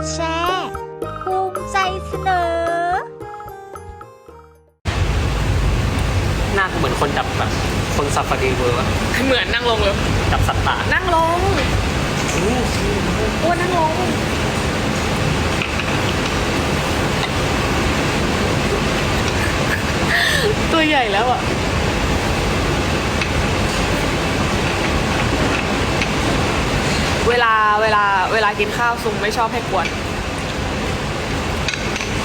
ดแชร์ภูมิใจเสนอ หน้ากูเหมือนคนจับแบบคนซาฟารีเวอร์วะเหมือนนั่งลงเลยจับสัตว์ป่านั่งลงอ้วนนั่งลง ตัวใหญ่แล้วอะ เวลา เวลาเวลากินข้าวซุงไม่ชอบให้กวน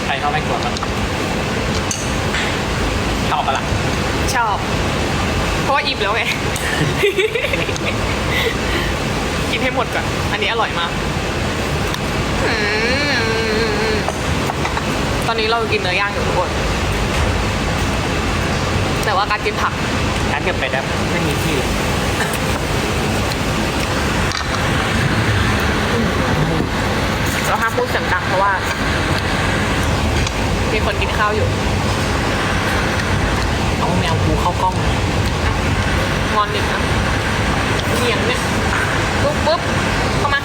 ใครเข้าไม่กลัวมันชอบปะล่ะชอบ เพราะว่าอิ่มแล้วไง กินให้หมดก่อน อันนี้อร่อยมากอืมตอนนี้เรากินเนื้อย่างอยู่ทุกคน แต่ว่าการกินผัก การเก็บไปได้ไม่มีที่เลย เราห้ามพูดเสียงดังเพราะว่า มี คนกินข้าวอยู่ เอาแมวกูเข้ากล้องงอนอีกนะเหนียงเนี่ยปุ๊บปุ๊บเข้ามา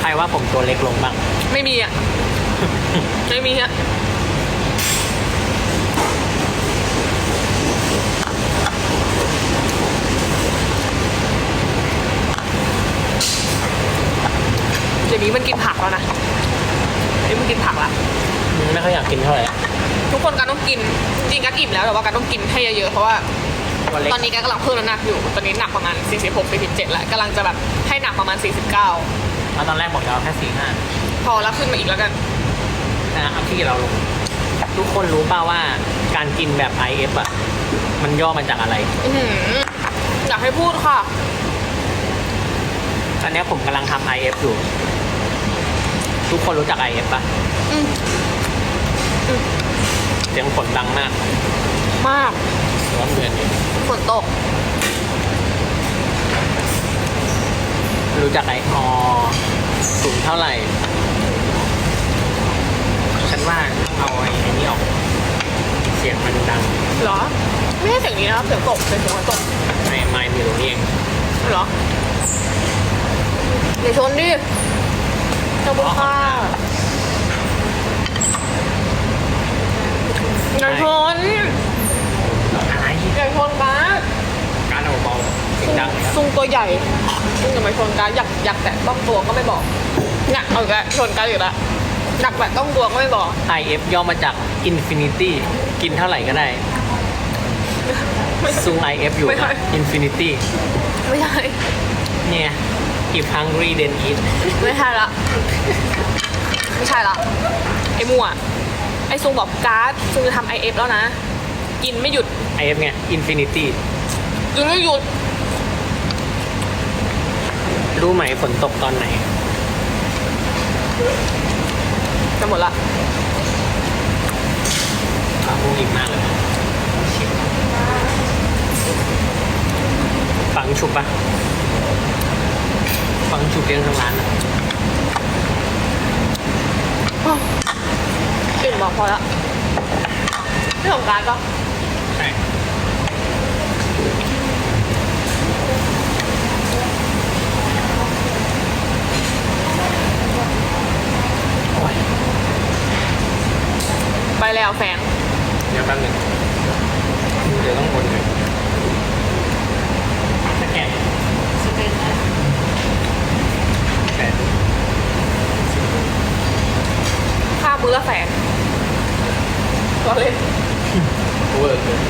ใครว่าผมตัวเล็กลงบ้าง ไม่มีอะ ไม่มีอะ ดี๋ยวนี้มันกินผักแล้วนะเดี๋ยวนี้มันกินผักละไม่ค่อยอยากกินเท่าไหร่ทุกคนกันต้องกินจริงๆกันอิ่มแล้วแต่ว่ากันต้องกินให้เยอะๆเพราะว่าตัวเล็กตอนนี้กันกำลังเพิ่มน้ำหนักอยู่ตอนนี้หนักประมาณ 46 47แล้วกำลังจะแบบให้หนักประมาณ 49แล้วตอนแรกบอกจะเอาแค่สี่ห้าพอแล้วขึ้นมาอีกแล้วกันนะเอาที่เราลง ทุกคนรู้ป่าว่าการกินแบบ IF อะ มันย่อมาจากอะไร อื้อหืออยากให้พูดค่ะ ตอนเนี้ยผมกำลังทำ IF อยู่ ทุกคนรู้จัก IF ปะอืมเสียงฝนดังมากมากร้อนเงินอยู่ฝนตก รู้จักไอออสูงเท่าไหร่ ฉันว่าเอาไอ้ไอ้นี่ออก เสียงมันดังเหรอ ไม่ใช่เสียงนี้นะครับเสียงตกเป็นเสียงฝนตกในไมค์มิวนี่เองเหรอเดี๋ยวชนดิ เจ้าบุญค่ะอย่าชนอะไรอย่าชนกันการเอาเบาเสียงดังเลยครับซุงตัวใหญ่ซุงอย่ามาชนกันอยากอยากแตะต้องตัวก็ไม่บอกเนี่ยเอาอีกแล้วชนกันอีกแล้วอยากแตะต้องตัวก็ไม่บอก IF ย่อมาจาก Infinity กินเท่าไหร่ก็ได้ซูง IF อยู่ไม่ใช่นะ Infinity ไม่ใช่ เนี่ย if hungry then eat ไม่ใช่ละ ไม่ใช่ละ ไอ้มั่ว ไอ้ซุงบอกการ์ดซุงจะทำไอเอฟแล้วนะ กินไม่หยุด IF ไง Infinity กินไม่หยุด รู้ไหมฝนตกตอนไหน จะหมดละอะพวกอิ่มมากเลยชิมฟังฉุบปะฟังฉุบ เลี้ยงทั้งร้านอะอิ่มบอกพอละไม่ของการ์ดปะใช่ไปแล้วแฟงเดี๋ยวแป๊บหนึงเดี๋ยวต้องวนเลยสแกนแปด ค่า มื้อละแสนก็เล่นเวอร์เกิน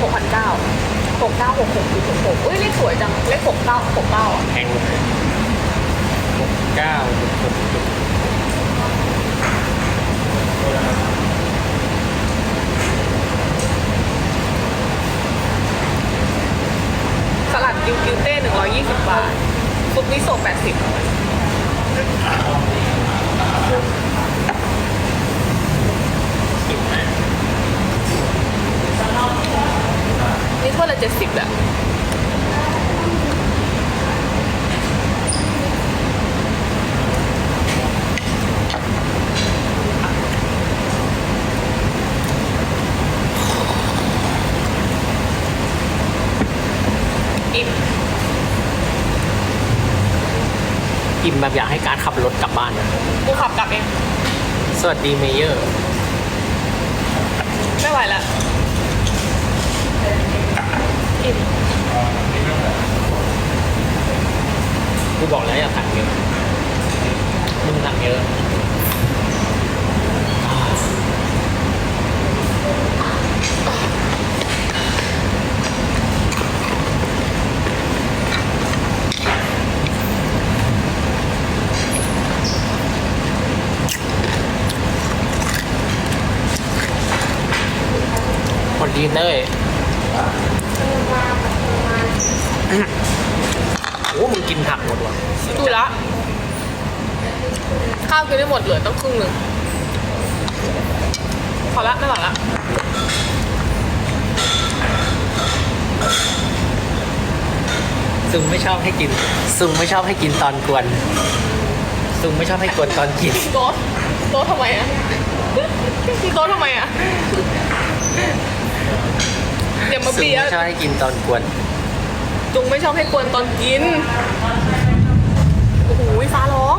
หกพันเก้าหกเก้าหกหกหกหกเอ้ยเลขสวยจังเลขหกเก้าหกเก้าอะแพงเลยหกเก้าหกหกหกสลัดกิวกิวเต้หนึ่งร้อยยี่สิบบาทซุป มิโซะแปดสิบสิบมาก นี่ถ้วยละเจ็ดสิบแหละ อิ่มแบบอยากให้การขับรถกลับบ้านนะกูขับกลับเอง สวัสดีเมเยอร์ ไม่ไหวแล้วอิ่มกูบอกแล้วอย่าสั่งเยอะ มึงสั่งเยอะ ดีเนยโอ้มึงกินผักหมดว่ะดูละ ข้าวกินได้หมดเหลือต้องครึ่งหนึ่งพอละไม่ไหวละซุงไม่ชอบให้กินซุงไม่ชอบให้กินตอนกวนซุงไม่ชอบให้กวนตอนกิน โต๊ะโต๊ะทำไมอะโต๊ะทำไมอะ อย่ามาซุงเบียไม่ชอบให้กินตอนกวนจุงไม่ชอบให้กวนตอนกิน โอ้โหฟ้าร้อง